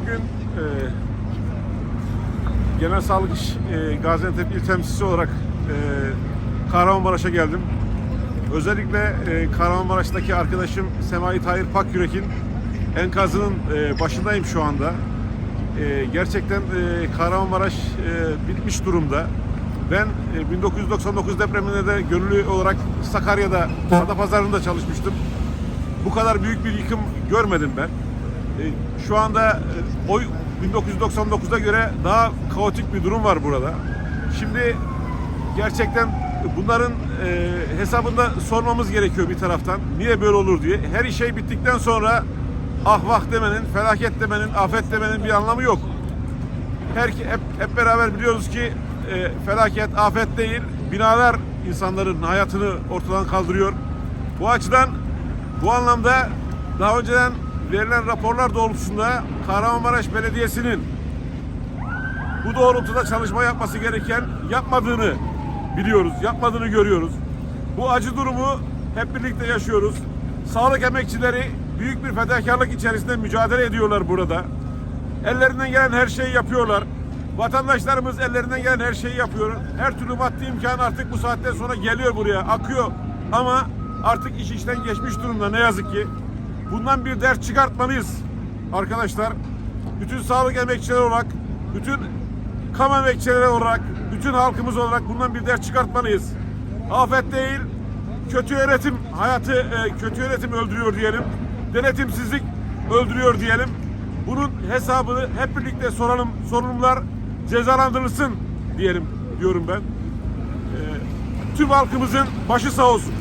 Bugün e, Genel Sağlık İş e, Gaziantep İl Temsilcisi olarak e, Kahramanmaraş'a geldim. Özellikle e, Kahramanmaraş'taki arkadaşım Semai Tahir Pakyürek'in enkazının e, başındayım şu anda. E, gerçekten e, Kahramanmaraş e, bitmiş durumda. Ben e, 1999 depreminde de gönüllü olarak Sakarya'da, Adapazarı'nda çalışmıştım. Bu kadar büyük bir yıkım görmedim ben. E, Şu anda e, o 1999'a göre daha kaotik bir durum var burada. Şimdi gerçekten bunların e, hesabında sormamız gerekiyor bir taraftan. Niye böyle olur diye. Her şey bittikten sonra ah vah demenin, felaket demenin, afet demenin bir anlamı yok. Her hep, hep beraber biliyoruz ki e, felaket, afet değil, binalar insanların hayatını ortadan kaldırıyor. Bu açıdan bu anlamda daha önceden verilen raporlar doğrultusunda Kahramanmaraş Belediyesi'nin bu doğrultuda çalışma yapması gereken yapmadığını biliyoruz, yapmadığını görüyoruz. Bu acı durumu hep birlikte yaşıyoruz. Sağlık emekçileri büyük bir fedakarlık içerisinde mücadele ediyorlar burada. Ellerinden gelen her şeyi yapıyorlar. Vatandaşlarımız ellerinden gelen her şeyi yapıyor. Her türlü maddi imkan artık bu saatten sonra geliyor buraya, akıyor. Ama artık iş işten geçmiş durumda ne yazık ki. Bundan bir ders çıkartmalıyız arkadaşlar. Bütün sağlık emekçileri olarak, bütün kamu emekçileri olarak, bütün halkımız olarak bundan bir ders çıkartmalıyız. Afet değil, kötü yönetim hayatı e, kötü yönetim öldürüyor diyelim. Denetimsizlik öldürüyor diyelim. Bunun hesabını hep birlikte soralım. Sorumlular cezalandırılsın diyelim diyorum ben. E, tüm halkımızın başı sağ olsun.